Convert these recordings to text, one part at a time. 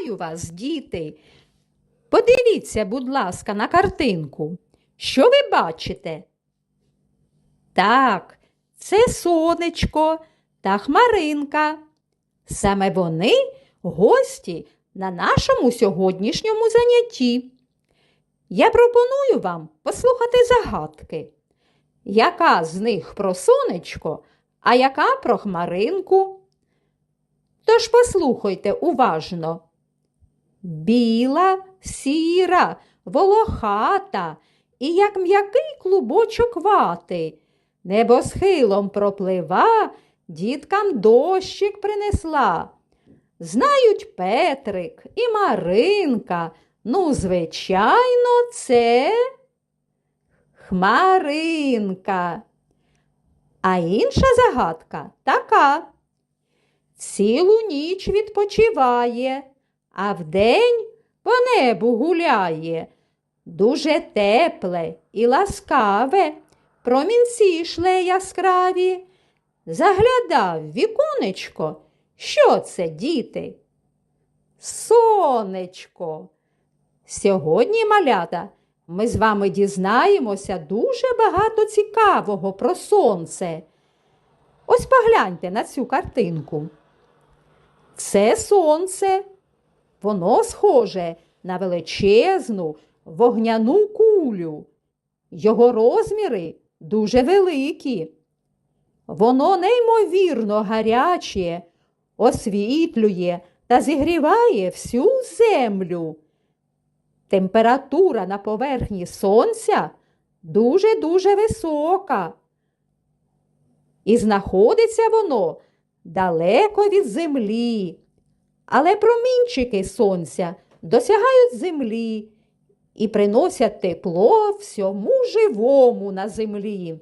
Вітаю вас, діти. Подивіться, будь ласка, на картинку. Що ви бачите? Так, це сонечко та хмаринка. Саме вони гості на нашому сьогоднішньому занятті. Я пропоную вам послухати загадки. Яка з них про сонечко, а яка про хмаринку? Тож послухайте уважно. Біла, сіра, волохата і як м'який клубочок вати. Небосхилом проплива, діткам дощик принесла. Знають Петрик і Маринка. Ну, звичайно, це хмаринка. А інша загадка така. Цілу ніч відпочиває, а вдень по небу гуляє. Дуже тепле і ласкаве, промінці шле яскраві. Заглядав віконечко. Що це, діти? Сонечко. Сьогодні, малята, ми з вами дізнаємося дуже багато цікавого про сонце. Ось погляньте на цю картинку. Це сонце. Воно схоже на величезну вогняну кулю. Його розміри дуже великі. Воно неймовірно гаряче, освітлює та зігріває всю землю. Температура на поверхні сонця дуже-дуже висока. І знаходиться воно далеко від землі, але промінчики сонця досягають землі і приносять тепло всьому живому на землі.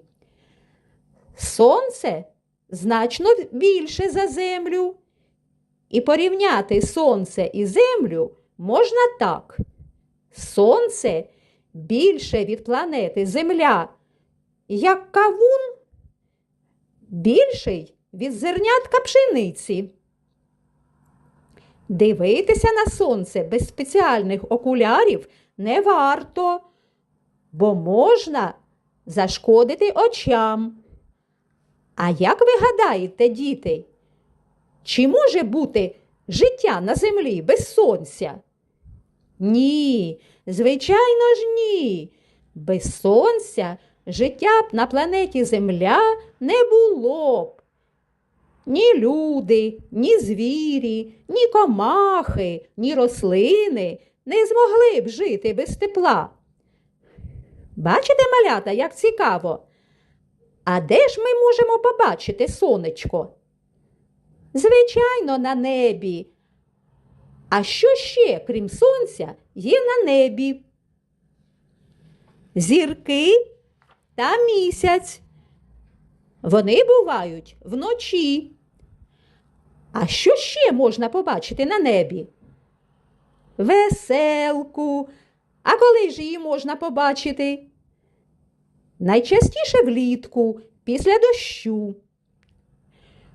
Сонце значно більше за землю. І порівняти сонце і землю можна так. Сонце більше від планети Земля, як кавун, більший від зернятка пшениці. Дивитися на сонце без спеціальних окулярів не варто, бо можна зашкодити очам. А як ви гадаєте, діти, чи може бути життя на землі без сонця? Ні, звичайно ж, ні. Без сонця життя б на планеті Земля не було б. Ні люди, ні звірі, ні комахи, ні рослини не змогли б жити без тепла. Бачите, малята, як цікаво? А де ж ми можемо побачити сонечко? Звичайно, на небі. А що ще, крім сонця, є на небі? Зірки та місяць. Вони бувають вночі. А що ще можна побачити на небі? Веселку. А коли ж її можна побачити? Найчастіше влітку, після дощу.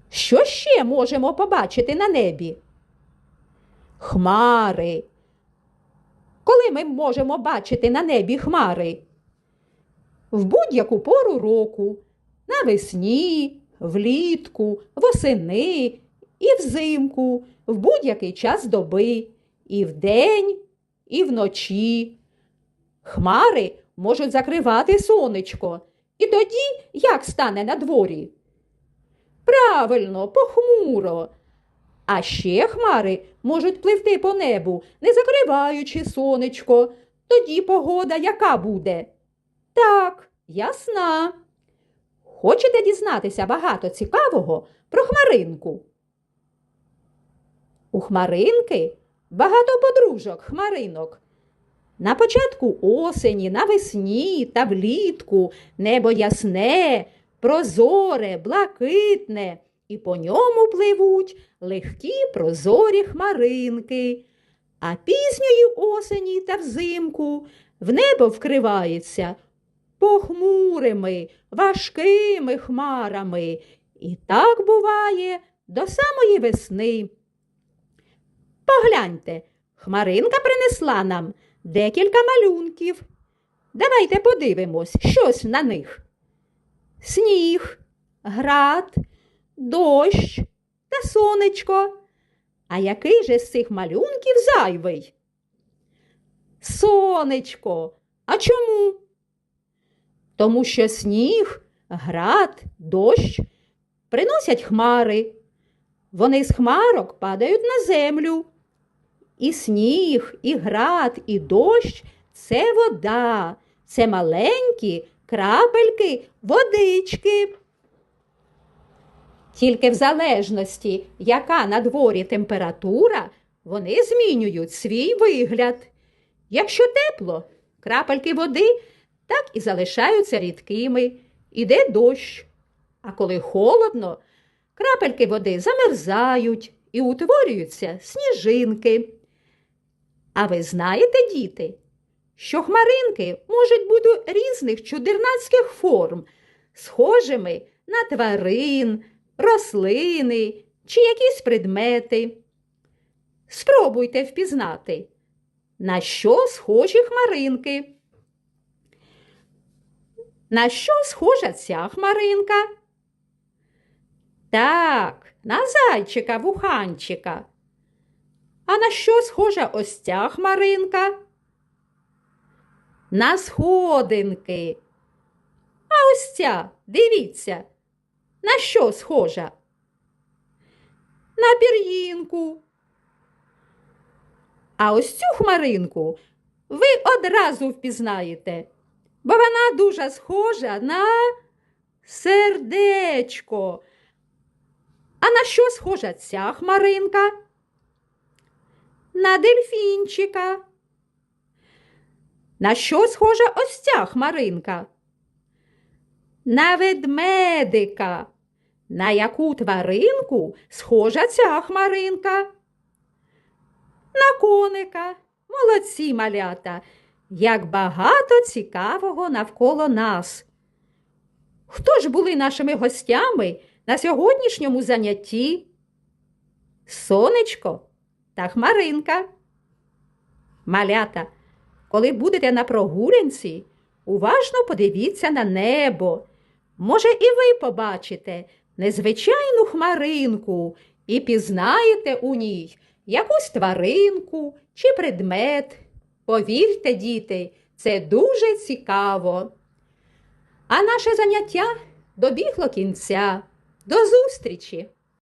Що ще можемо побачити на небі? Хмари. Коли ми можемо бачити на небі хмари? В будь-яку пору року, навесні, влітку, восени і взимку, в будь-який час доби, і вдень, і вночі. Хмари можуть закривати сонечко. І тоді як стане на дворі? Правильно, похмуро. А ще хмари можуть пливти по небу, не закриваючи сонечко. Тоді погода яка буде? Так, ясна. Хочете дізнатися багато цікавого про хмаринку? У хмаринки багато подружок хмаринок. На початку осені, навесні та влітку небо ясне, прозоре, блакитне, і по ньому пливуть легкі прозорі хмаринки. А пізньої осені та взимку в небо вкривається похмурими, важкими хмарами. І так буває до самої весни. Погляньте, Хмаринка принесла нам декілька малюнків. Давайте подивимось, щось на них. Сніг, град, дощ та сонечко. А який же з цих малюнків зайвий? Сонечко. А чому? Тому що сніг, град, дощ приносять хмари. Вони з хмарок падають на землю. І сніг, і град, і дощ це вода, це маленькі крапельки водички. Тільки в залежності, яка на дворі температура, вони змінюють свій вигляд. Якщо тепло, крапельки води так і залишаються рідкими, іде дощ. А коли холодно, крапельки води замерзають і утворюються сніжинки. А ви знаєте, діти, що хмаринки можуть бути різних чудернацьких форм, схожими на тварин, рослини чи якісь предмети. Спробуйте впізнати, на що схожі хмаринки. На що схожа ця хмаринка? Так, на зайчика вуханчика. А на що схожа ось ця хмаринка? На сходинки. А ось ця, дивіться, на що схожа? На пір'їнку. А ось цю хмаринку ви одразу впізнаєте, бо вона дуже схожа на сердечко. А на що схожа ця хмаринка? На дельфінчика. На що схожа ось ця хмаринка? На ведмедика. На яку тваринку схожа ця хмаринка? На коника. Молодці малята, як багато цікавого навколо нас. Хто ж були нашими гостями на сьогоднішньому занятті? Сонечко та хмаринка. Малята, коли будете на прогулянці, уважно подивіться на небо. Може, і ви побачите незвичайну хмаринку і пізнаєте у ній якусь тваринку чи предмет. Повірте, діти, це дуже цікаво. А наше заняття добігло кінця. До зустрічі!